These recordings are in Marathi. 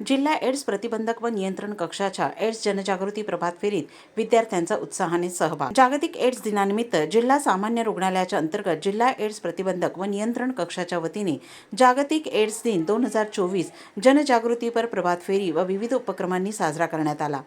जिल्हा एड्स प्रतिबंधक व नियंत्रण कक्षाच्या एड्स जनजागृती प्रभात फेरीत विद्यार्थ्यांचा उत्साहाने सहभाग. जागतिक एड्स दिनानिमित्त जिल्हा सामान्य रुग्णालयाच्या अंतर्गत जिल्हा एड्स प्रतिबंधक व नियंत्रण कक्षाच्या वतीने जागतिक एड्स दिन दोन हजार चोवीस जनजागृतीपर प्रभात फेरी व विविध उपक्रमांनी साजरा करण्यात आला.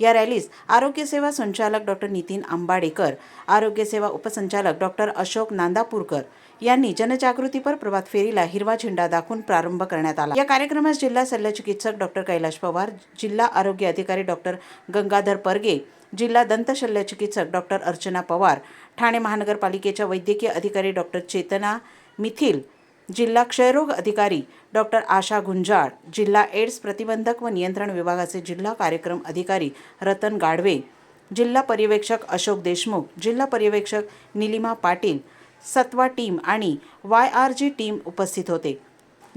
या रॅलीस आरोग्यसेवा संचालक डॉक्टर नितीन आंबाडेकर आरोग्यसेवा उपसंचालक डॉक्टर अशोक नांदापूरकर यांनी जनजागृतीपर प्रभात फेरीला हिरवा झेंडा दाखवून प्रारंभ करण्यात आला. या कार्यक्रमास जिल्हा शल्यचिकित्सक डॉक्टर कैलाश पवार जिल्हा आरोग्य अधिकारी डॉक्टर गंगाधर परगे जिल्हा दंत शल्यचिकित्सक डॉक्टर अर्चना पवार ठाणे महानगरपालिकेच्या वैद्यकीय अधिकारी डॉक्टर चेतना मिथिल जिल्हा क्षयरोग अधिकारी डॉक्टर आशा गुंजाळ जिल्हा एड्स प्रतिबंधक व नियंत्रण विभागाचे जिल्हा कार्यक्रम अधिकारी रतन गाडवे जिल्हा पर्यवेक्षक अशोक देशमुख जिल्हा पर्यवेक्षक निलिमा पाटील सत्वा टीम आणि वाय आर जी टीम उपस्थित होते.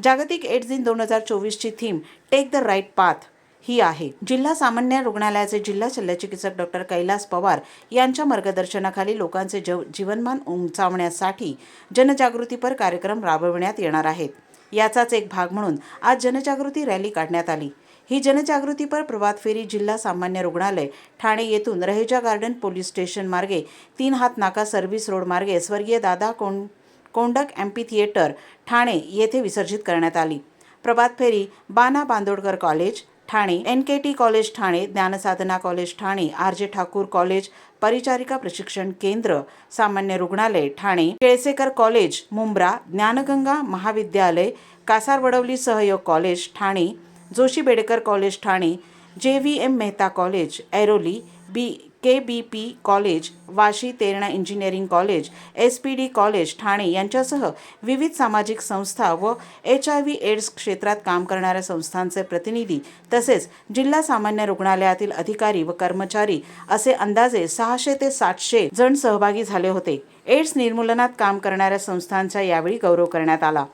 जागतिक एड्स दिन दोन हजार चोवीसची theme take the right path ही आहे. जिल्हा सामान्य रुग्णालयाचे जिल्हा शल्यचिकित्सक डॉक्टर कैलास पवार यांच्या मार्गदर्शनाखाली लोकांचे जव जीवनमान उंचावण्यासाठी जनजागृतीपर कार्यक्रम राबविण्यात येणार आहेत. याचाच एक भाग म्हणून आज जनजागृती रॅली काढण्यात आली. ही जनजागृतीपर प्रभात फेरी जिल्हा सामान्य रुग्णालय ठाणे येथून रहेजा गार्डन पोलीस स्टेशन मार्गे तीन हात नाका सर्व्हिस रोड मार्गे स्वर्गीय दादा कोंड कोंडक एम्पी थिएटर ठाणे येथे विसर्जित करण्यात आली. प्रभात फेरी बाना Bandodkar college Thane N K T college Thane Gyansadhana college Thane R J Thakur college परिचारिका प्रशिक्षण केंद्र सामान्य रुग्णालय ठाणे केळसेकर कॉलेज मुंब्रा ज्ञानगंगा महाविद्यालय Kasarvadavali Sahyog college Thane Joshi Bedekar college Thane J V M Mehta college Airoli B K B P college Vashi Terna engineering college S P D college Thane यांच्यासह विविध सामाजिक संस्था व एच आय व्ही एड्स क्षेत्रात काम करणाऱ्या संस्थांचे प्रतिनिधी तसेच जिल्हा सामान्य रुग्णालयातील अधिकारी व कर्मचारी असे अंदाजे सहाशे ते सातशे जण सहभागी झाले होते. एड्स निर्मूलनात काम करणाऱ्या संस्थांचा यावेळी गौरव करण्यात आला.